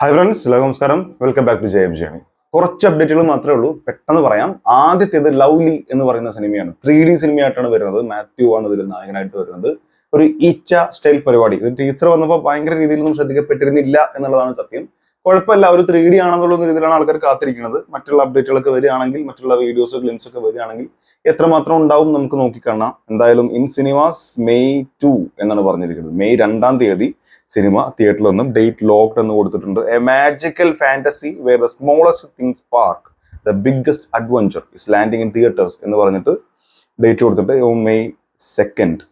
Hi friends hello നമസ്കാരം welcome back to Jaya journey കുറച്ച് അപ്ഡേറ്റുകൾ മാത്രമേ ഉള്ളൂ. പെട്ടെന്ന് പറയാം. ആദ്യത്തേത് ലവ്ലി എന്ന് പറയുന്ന സിനിമയാണ്. ത്രീ ഡി സിനിമയായിട്ടാണ് വരുന്നത്. മാത്യു ആണ് ഇതിൽ നായകനായിട്ട് വരുന്നത്. ഒരു ഈച്ച സ്റ്റൈൽ പരിപാടി. ഇത് ടീച്ചർ വന്നപ്പോൾ ഭയങ്കര രീതിയിലൊന്നും ശ്രദ്ധിക്കപ്പെട്ടിരുന്നില്ല എന്നുള്ളതാണ് സത്യം. കുഴപ്പമില്ല ഒരു ത്രീ ഡി ആണെന്നുള്ള രീതിയിലാണ് ആൾക്കാർ കാത്തിരിക്കുന്നത്. മറ്റുള്ള അപ്ഡേറ്റുകളൊക്കെ വരികയാണെങ്കിൽ മറ്റുള്ള വീഡിയോസ് ഗ്ലിംസ് ഒക്കെ വരികയാണെങ്കിൽ എത്രമാത്രം ഉണ്ടാവും നമുക്ക് നോക്കിക്കാണാം. എന്തായാലും ഇൻ സിനിമാസ് മെയ് ടു എന്നാണ് പറഞ്ഞിരിക്കുന്നത്. മെയ് രണ്ടാം തീയതി സിനിമ തിയേറ്ററിൽ ഒന്നും ഡേറ്റ് ലോക്ക്ഡ് എന്ന് കൊടുത്തിട്ടുണ്ട്. A magical fantasy where the smallest things spark the biggest adventure is landing in theatres എന്ന് പറഞ്ഞിട്ട് ഡേറ്റ് കൊടുത്തിട്ട് മെയ് സെക്കൻഡ്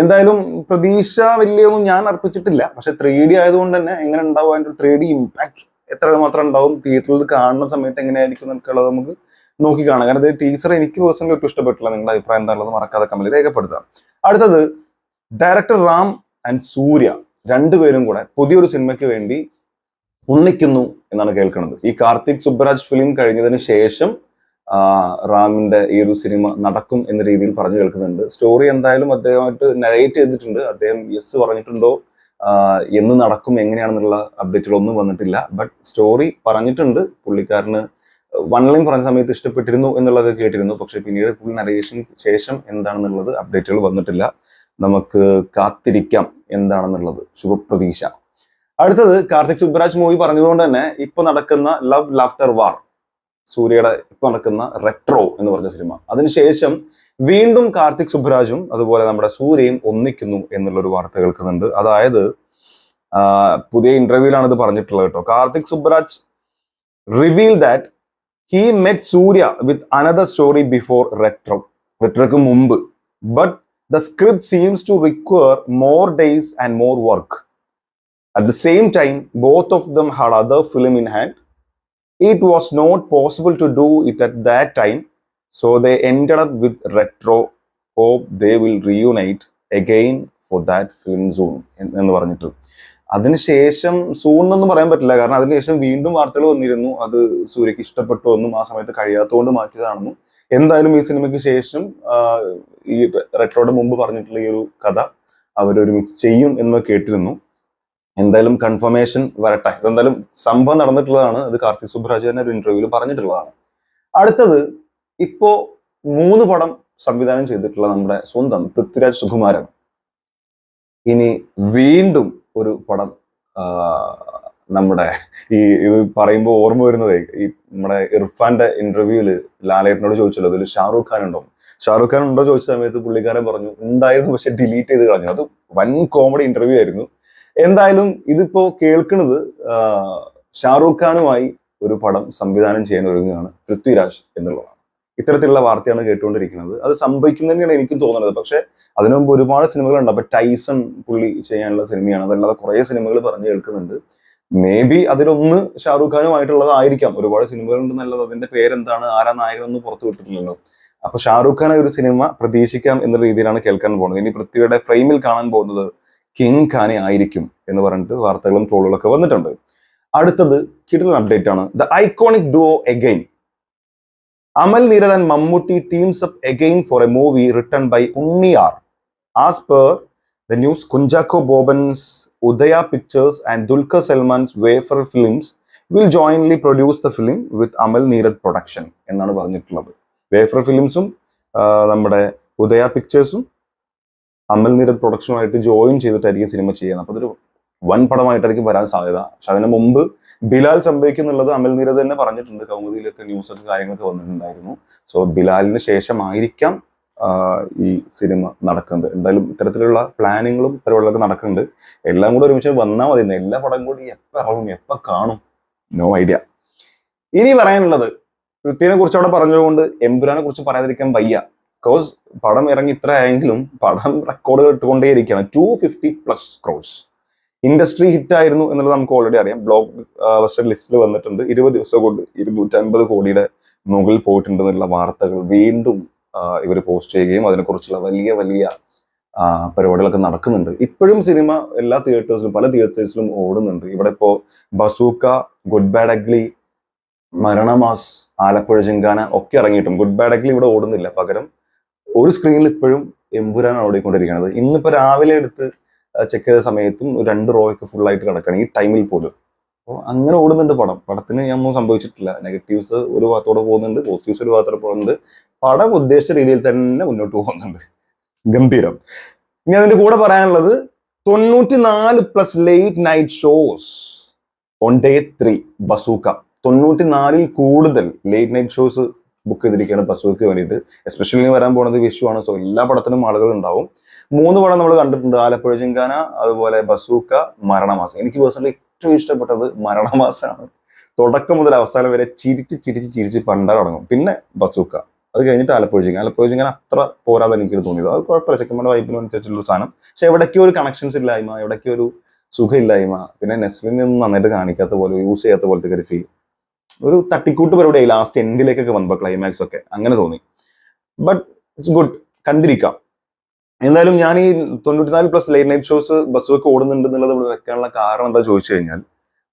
എന്തായാലും പ്രതീക്ഷ വലിയൊന്നും ഞാൻ അർപ്പിച്ചിട്ടില്ല. പക്ഷെ ത്രീ ഡി ആയതുകൊണ്ട് തന്നെ എങ്ങനെ ഉണ്ടാവും അതിന്റെ ത്രീ ഡി ഇമ്പാക്ട് എത്ര മാത്രം ഉണ്ടാവും തിയേറ്ററിൽ കാണുന്ന സമയത്ത് എങ്ങനെയായിരിക്കും എന്നൊക്കെയുള്ളത് നമുക്ക് നോക്കി കാണാം. കാരണം ഇത് ടീച്ചർ എനിക്ക് പേഴ്സണലി ഒട്ടും ഇഷ്ടപ്പെട്ടില്ല നിങ്ങളുടെ അഭിപ്രായം എന്താണെന്ന് മറക്കാതെ കമ്മിൽ രേഖപ്പെടുത്തുക. അടുത്തത് ഡയറക്ടർ റാം ആൻഡ് സൂര്യ രണ്ടുപേരും കൂടെ പുതിയൊരു സിനിമയ്ക്ക് വേണ്ടി ഒന്നിക്കുന്നു എന്നാണ് കേൾക്കുന്നത്. ഈ കാർത്തിക് സുബ്രാജ് ഫിലിം കഴിഞ്ഞതിന് ശേഷം റാമിന്റെ ഈ ഒരു സിനിമ നടക്കും എന്ന രീതിയിൽ പറഞ്ഞു കേൾക്കുന്നുണ്ട്. സ്റ്റോറി എന്തായാലും അദ്ദേഹമായിട്ട് നരേറ്റ് ചെയ്തിട്ടുണ്ട്. അദ്ദേഹം യെസ് പറഞ്ഞിട്ടുണ്ടോ എന്ന് നടക്കും എങ്ങനെയാണെന്നുള്ള അപ്ഡേറ്റുകളൊന്നും വന്നിട്ടില്ല. ബട്ട് സ്റ്റോറി പറഞ്ഞിട്ടുണ്ട്. പുള്ളിക്കാരന് വൺ ലൈൻ പറഞ്ഞ സമയത്ത് ഇഷ്ടപ്പെട്ടിരുന്നു എന്നുള്ളതൊക്കെ കേട്ടിരുന്നു. പക്ഷെ പിന്നീട് ഫുൾ നരേഷൻ ശേഷം എന്താണെന്നുള്ളത് അപ്ഡേറ്റുകൾ വന്നിട്ടില്ല. നമുക്ക് കാത്തിരിക്കാം എന്താണെന്നുള്ളത്. ശുഭപ്രതീക്ഷ. അടുത്തത് കാർത്തിക് സുബ്രാജ് മൂവി പറഞ്ഞതുകൊണ്ട് തന്നെ ഇപ്പൊ നടക്കുന്ന ലവ് ലാഫ്റ്റർ വാർ സൂര്യയുടെ ഇപ്പൊ നടക്കുന്ന റെട്രോ എന്ന് പറഞ്ഞ സിനിമ അതിനുശേഷം വീണ്ടും കാർത്തിക് സുബ്രാജും അതുപോലെ നമ്മുടെ സൂര്യയും ഒന്നിക്കുന്നു എന്നുള്ളൊരു വാർത്ത കേൾക്കുന്നുണ്ട്. അതായത് പുതിയ ഇന്റർവ്യൂലാണ് ഇത് പറഞ്ഞിട്ടുള്ളത് കേട്ടോ. Karthik Subbaraj reveal that he met Suriya with another story before Retro റെട്രോക്ക് മുമ്പ്. But the script seems to require more days and more work at the same time both of them had other film in hand. It was not possible to do it at that time, so they ended up with retro. Hope they will reunite again for that film soon. എന്ന് പറഞ്ഞിട്ട്. അതിനുശേഷം soon എന്നൊന്നും പറയാൻ പറ്റില്ല. കാരണം അതിനുശേഷം വീണ്ടും വാർത്തകൾ വന്നിരുന്നു. അത് സൂര്യക്ക് ഇഷ്ടപ്പെട്ടു എന്നും ആ സമയത്ത് കഴിയാത്തതുകൊണ്ട് മാറ്റിയതാണെന്നും. എന്തായാലും ഈ സിനിമയ്ക്ക് ശേഷം ഈ റെട്രോയുടെ മുമ്പ് പറഞ്ഞിട്ടുള്ള ഈ ഒരു കഥ അവരൊരുമിച്ച് ചെയ്യും എന്ന് കേട്ടിരുന്നു. എന്തായാലും കൺഫർമേഷൻ വരട്ടെ. ഇതെന്തായാലും സംഭവം നടന്നിട്ടുള്ളതാണ്. അത് കാർത്തിക് സുബ്രാജ് തന്നെ ഒരു ഇന്റർവ്യൂവിൽ പറഞ്ഞിട്ടുള്ളതാണ്. അടുത്തത് ഇപ്പോ മൂന്ന് പടം സംവിധാനം ചെയ്തിട്ടുള്ള നമ്മുടെ സ്വന്തം പൃഥ്വിരാജ് സുകുമാരൻ. ഇനി വീണ്ടും ഒരു പടം നമ്മുടെ ഈ ഇത് പറയുമ്പോൾ ഓർമ്മ വരുന്നതേ ഈ നമ്മുടെ ഇർഫാന്റെ ഇന്റർവ്യൂവിൽ ലാലേട്ടനോട് ചോദിച്ചല്ലോ അതിൽ ഷാറൂഖ് ഖാൻ ഉണ്ടോ? ഷാറൂഖ് ഖാൻ ഉണ്ടോ ചോദിച്ച സമയത്ത് പുള്ളിക്കാരൻ പറഞ്ഞു ഉണ്ടായിരുന്നു പക്ഷെ ഡിലീറ്റ് ചെയ്ത് കളഞ്ഞു. അത് വൻ കോമഡി ഇന്റർവ്യൂ ആയിരുന്നു. എന്തായാലും ഇതിപ്പോ കേൾക്കുന്നത് ഷാറൂഖ് ഖാനുമായി ഒരു പടം സംവിധാനം ചെയ്യാൻ ഒരുങ്ങുകയാണ് പൃഥ്വിരാജ് എന്നുള്ളതാണ് ഇത്തരത്തിലുള്ള വാർത്തയാണ് കേട്ടുകൊണ്ടിരിക്കുന്നത്. അത് സംഭവിക്കും തന്നെയാണ് എനിക്കും തോന്നുന്നത്. പക്ഷെ അതിനു മുമ്പ് ഒരുപാട് സിനിമകളുണ്ട്. അപ്പൊ ടൈസൺ പുള്ളി ചെയ്യാനുള്ള സിനിമയാണ്. അതല്ലാതെ കുറെ സിനിമകൾ പറഞ്ഞു കേൾക്കുന്നുണ്ട്. മേ ബി അതിലൊന്ന് ഷാറൂഖ് ഖാനുമായിട്ടുള്ളതായിരിക്കാം. ഒരുപാട് സിനിമകളുണ്ട് നല്ലത്. അതിന്റെ പേരെന്താണ്? ആരാ എന്ന് പുറത്തു വിട്ടിട്ടില്ലല്ലോ. അപ്പൊ ഷാറൂഖ് ഖാൻ ഒരു സിനിമ പ്രതീക്ഷിക്കാം എന്നുള്ള രീതിയിലാണ് കേൾക്കാൻ പോകുന്നത്. ഇനി പൃഥ്വിയുടെ ഫ്രെയിമിൽ കാണാൻ പോകുന്നത് കിങ് ഖാനെ ആയിരിക്കും എന്ന് പറഞ്ഞിട്ട് വാർത്തകളും ട്രോളുകളൊക്കെ വന്നിട്ടുണ്ട്. അടുത്തത് കിടിലൻ അപ്ഡേറ്റ് ആണ്. The iconic duo again Amal Neerad Mammootty teams up again for a movie written by Unni R as per the news Kunchacko Boban's Udaya pictures and Dulquer Salmaan's Wayfarer films will jointly produce the film with Amal Neerad production എന്നാണ് പറഞ്ഞിട്ടുള്ളത്. Wafer ഫിലിംസും നമ്മുടെ ഉദയ പിക്ചേഴ്സും അമൽ Neerad പ്രൊഡക്ഷനുമായിട്ട് join ചെയ്തിട്ടായിരിക്കും cinema ചെയ്യുന്നത്. അപ്പൊ അതൊരു വൻ പടമായിട്ടായിരിക്കും വരാൻ സാധ്യത. പക്ഷെ അതിന് മുമ്പ് ബിലാൽ സംഭവിക്കുന്നുള്ളത് അമൽ നീരത് തന്നെ പറഞ്ഞിട്ടുണ്ട്. കൗമുദിയിലൊക്കെ ന്യൂസൊക്കെ കാര്യങ്ങളൊക്കെ വന്നിട്ടുണ്ടായിരുന്നു. സോ ബിലാലിന് ശേഷമായിരിക്കാം ഈ സിനിമ നടക്കുന്നത്. എന്തായാലും ഇത്തരത്തിലുള്ള പ്ലാനിങ്ങും പരിപാടികളൊക്കെ നടക്കുന്നുണ്ട്. എല്ലാം കൂടെ ഒരുമിച്ച് വന്നാൽ മതി. എല്ലാ പടം കൂടി എപ്പോൾ ഇറങ്ങും എപ്പോൾ കാണും? നോ ഐഡിയ ഇനി പറയാനുള്ളത് പൃഥ്വിനെ കുറിച്ച് അവിടെ പറഞ്ഞതുകൊണ്ട് എമ്പുരാനെ കുറിച്ച് പറയാതിരിക്കാൻ വയ്യ. ബിക്കോസ് പടം ഇറങ്ങി ഇത്ര ആയെങ്കിലും പടം റെക്കോർഡുകൾ ഇട്ടുകൊണ്ടേയിരിക്കുകയാണ് two fifty plus cross industry hit ആയിരുന്നു എന്നുള്ളത് നമുക്ക് ഓൾറെഡി അറിയാം. ബ്ലോക്ക് വെസ്റ്റർ ലിസ്റ്റിൽ വന്നിട്ടുണ്ട്. ഇരുപത് ദിവസം കൊണ്ട് ഇരുന്നൂറ്റൻപത് കോടിയുടെ മുകളിൽ പോയിട്ടുണ്ട് എന്നുള്ള വാർത്തകൾ വീണ്ടും ഇവർ പോസ്റ്റ് ചെയ്യുകയും അതിനെക്കുറിച്ചുള്ള വലിയ വലിയ പരിപാടികളൊക്കെ നടക്കുന്നുണ്ട്. ഇപ്പോഴും സിനിമ എല്ലാ തിയേറ്റേഴ്സിലും പല തിയേറ്റേഴ്സിലും ഓടുന്നുണ്ട്. ഇവിടെ ഇപ്പോൾ Bazooka good bad ugly Maranamass Alappuzha Gymkhana ഒക്കെ ഇറങ്ങിയിട്ടും. ഗുഡ് ബാഡ് അഗ്ലി ഇവിടെ ഓടുന്നില്ല. പകരം ഒരു സ്ക്രീനിൽ ഇപ്പോഴും എമ്പുരാനാണ് ഓടിക്കൊണ്ടിരിക്കുന്നത്. ഇന്നിപ്പോ രാവിലെ എടുത്ത് ചെക്ക് ചെയ്ത സമയത്തും രണ്ട് റോയൊക്കെ ഫുൾ ആയിട്ട് കിടക്കുകയാണ് ഈ ടൈമിൽ പോലും. അപ്പോൾ അങ്ങനെ ഓടുന്നുണ്ട് പടം. പടത്തിന് ഒന്നും സംഭവിച്ചിട്ടില്ല. നെഗറ്റീവ്സ് ഒരു ഭാഗത്തോടെ പോകുന്നുണ്ട് പോസിറ്റീവ്സ് ഒരു ഭാഗത്തോടെ പോകുന്നുണ്ട്. പടം ഉദ്ദേശിച്ച രീതിയിൽ തന്നെ മുന്നോട്ട് പോകുന്നുണ്ട്. ഗംഭീരം. ഇനി അതിന്റെ കൂടെ പറയാനുള്ളത് തൊണ്ണൂറ്റി നാല് plus late night shows on day three Bazooka. തൊണ്ണൂറ്റി നാലിൽ കൂടുതൽ ലേറ്റ് നൈറ്റ് ഷോസ് ബുക്ക് ചെയ്തിരിക്കുകയാണ് ബസൂക്ക് വേണ്ടിയിട്ട്. എസ്പെഷ്യലി വരാൻ പോകുന്നത് വിഷു ആണ്. സോ എല്ലാ പടത്തിനും ആളുകൾ ഉണ്ടാവും. മൂന്ന് പടം നമ്മൾ കണ്ടിട്ടുണ്ട്. ആലപ്പുഴ ചിങ്കാന അതുപോലെ ബസൂക്ക മരണമാസം. എനിക്ക് പേഴ്സണലി ഏറ്റവും ഇഷ്ടപ്പെട്ടത് മരണമാസമാണ് തുടക്കം മുതൽ അവസാനം വരെ ചിരിച്ച് ചിരിച്ച് ചിരിച്ച് പണ്ടാ തുടങ്ങും. പിന്നെ ബസൂക്ക അത് കഴിഞ്ഞിട്ട് ആലപ്പുഴ ജിങ്കാന. ആലപ്പുഴ ജിങ്കാന അത്ര പോരാതെ എനിക്ക് തോന്നിയത്. അത് കുഴപ്പമില്ല. ചെക്കന്മാരുടെ വൈബിനും അനുസരിച്ചുള്ള സാധനം. പക്ഷെ എവിടേക്കോ ഒരു കണക്ഷൻസ് ഇല്ലായ്മ എവിടേക്കോ ഒരു സുഖമില്ലായ്മ. പിന്നെ നെസ്ലിനെ ഒന്നും നന്നായിട്ട് കാണിക്കാത്ത പോലെ യൂസ് ചെയ്യാത്ത പോലത്തെ ഒരു ഫീൽ ഒരു തട്ടിക്കൂട്ട് പരിപാടിയായി ലാസ്റ്റ് എൻഡിലേക്കൊക്കെ വന്നപ്പോൾ ക്ലൈമാക്സ് ഒക്കെ. അങ്ങനെ തോന്നി. ബട്ട് ഇറ്റ്സ് ഗുഡ് കണ്ടിരിക്കാം. എന്തായാലും ഞാൻ ഈ തൊണ്ണൂറ്റിനാല് പ്ലസ് ലേറ്റ് നൈറ്റ് ഷോസ് ബസ്സൊക്കെ ഓടുന്നുണ്ട് എന്നുള്ളത് ഇവിടെ വെക്കാനുള്ള കാരണം എന്താ ചോദിച്ചു കഴിഞ്ഞാൽ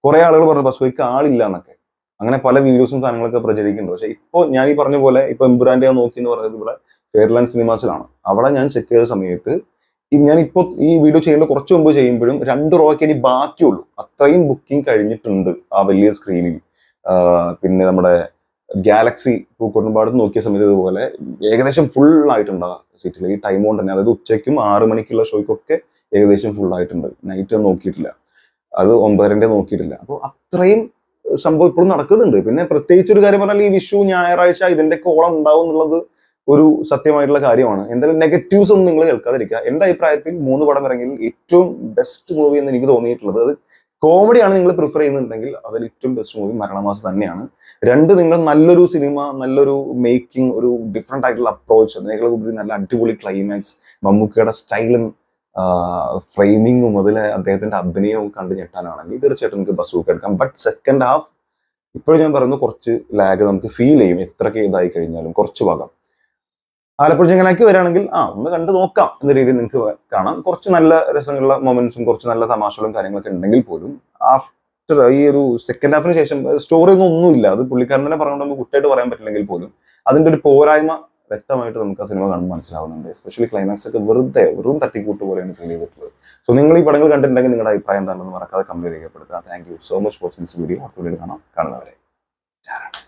കുറെ ആളുകൾ പറഞ്ഞു ബസ്സോയ്ക്ക് ആളില്ല എന്നൊക്കെ. അങ്ങനെ പല വീഡിയോസും സാധനങ്ങളൊക്കെ പ്രചരിക്കുന്നുണ്ട്. പക്ഷെ ഇപ്പോൾ ഞാൻ ഈ പറഞ്ഞ പോലെ ഇപ്പൊ എംബുരാന്റെ ഞാൻ നോക്കി എന്ന് പറയുന്നത് ഇവിടെ കേരളാൻ സിനിമാസിലാണ് അവിടെ ഞാൻ ചെക്ക് ചെയ്ത സമയത്ത് ഞാൻ ഇപ്പോൾ ഈ വീഡിയോ ചെയ്യേണ്ട കുറച്ച് മുമ്പ് ചെയ്യുമ്പോഴും രണ്ട് റോയ്ക്ക് ഇനി ബാക്കിയുള്ളൂ. അത്രയും ബുക്കിംഗ് കഴിഞ്ഞിട്ടുണ്ട് ആ വലിയ സ്ക്രീനിൽ പിന്നെ നമ്മുടെ ഗാലക്സി പൂക്കോട്ടുംപാടത്ത് നോക്കിയ സമയത്ത് ഇതുപോലെ ഏകദേശം ഫുൾ ആയിട്ടുണ്ട് സീറ്റിൽ ഈ ടൈം കൊണ്ട് തന്നെ അതായത് ഉച്ചയ്ക്കും ആറ് മണിക്കുള്ള ഷോയ്ക്കൊക്കെ ഏകദേശം ഫുൾ ആയിട്ടുണ്ട്. നൈറ്റ് നോക്കിയിട്ടില്ല. അത് ഒമ്പതരന്റെ നോക്കിയിട്ടില്ല. അപ്പോൾ അത്രയും സംഭവം ഇപ്പോഴും നടക്കുന്നുണ്ട്. പിന്നെ പ്രത്യേകിച്ച് ഒരു കാര്യം പറഞ്ഞാൽ ഈ വിഷു ഞായറാഴ്ച ഇതിന്റെ കോളം ഉണ്ടാവും എന്നുള്ളത് ഒരു സത്യമായിട്ടുള്ള കാര്യമാണ്. എന്തായാലും നെഗറ്റീവ്സ് ഒന്നും നിങ്ങൾ കേൾക്കാതിരിക്കുക. എന്റെ അഭിപ്രായത്തിൽ മൂന്ന് പടം ഇറങ്ങിയിൽ ഏറ്റവും ബെസ്റ്റ് മൂവി എന്ന് എനിക്ക് തോന്നിയിട്ടുള്ളത് അത് കോമഡിയാണ് നിങ്ങൾ പ്രിഫർ ചെയ്യുന്നുണ്ടെങ്കിൽ അതിൽ ഏറ്റവും ബെസ്റ്റ് മൂവി മരണമാസം തന്നെയാണ്. രണ്ട് നിങ്ങൾ നല്ലൊരു സിനിമ നല്ലൊരു മേക്കിംഗ് ഒരു ഡിഫറെന്റ് ആയിട്ടുള്ള അപ്രോച്ച് അതിനേക്കാൾ നല്ല അടിപൊളി ക്ലൈമാക്സ് മമ്മൂക്കയുടെ സ്റ്റൈലും ഫ്രെയിമിങ്ങും അതിലെ അദ്ദേഹത്തിന്റെ അഭിനയവും കണ്ടു ഞെട്ടാനാണെങ്കിൽ തീർച്ചയായിട്ടും നമുക്ക് ബസ് എടുക്കാം. ബട്ട് സെക്കൻഡ് ഹാഫ് ഇപ്പോഴും ഞാൻ പറയുന്നു കുറച്ച് ലാഗ് നമുക്ക് ഫീൽ ചെയ്യും എത്രയൊക്കെ ഇതായി കഴിഞ്ഞാലും. കുറച്ച് ഭാഗം. ആലപ്പുഴ ചെങ്ങനാക്കി വരാണെങ്കിൽ ആ ഒന്ന് കണ്ടു നോക്കാം എന്ന രീതിയിൽ നിങ്ങൾക്ക് കാണാം. കുറച്ച് നല്ല രസങ്ങളുള്ള മൊമെന്റ്സും കുറച്ച് നല്ല തമാശകളും കാര്യങ്ങളൊക്കെ ഉണ്ടെങ്കിൽ പോലും ആഫ്റ്റർ ഈ ഒരു സെക്കൻഡ് ഹാഫിന് ശേഷം സ്റ്റോറി ഒന്നും ഒന്നുമില്ല. അത് പുള്ളിക്കാരൻ തന്നെ പറഞ്ഞുകൊണ്ട് നമുക്ക് കുറ്റമായിട്ട് പറയാൻ പറ്റില്ലെങ്കിൽ പോലും അതിന്റെ ഒരു പോരായ്മ വ്യക്തമായിട്ട് നമുക്ക് ആ സിനിമ കാണുമ്പോൾ മനസ്സിലാവുന്നുണ്ട്. എസ്പെഷ്യലി ക്ലൈമാക്സ് ഒക്കെ വെറുതെ വെറും തട്ടിക്കൂട്ട് പോലെയാണ് ഫീൽ ചെയ്തിട്ടുള്ളത്. സോ നിങ്ങൾ ഈ പടങ്ങൾ കണ്ടിട്ടുണ്ടെങ്കിൽ നിങ്ങളുടെ അഭിപ്രായം എന്താണെന്ന് മറക്കാതെ കമന്റ് രേഖപ്പെടുത്തുക. Thank you so much watching this video അടുത്ത വീഡിയോ കാണാം. കാണുന്നവരെ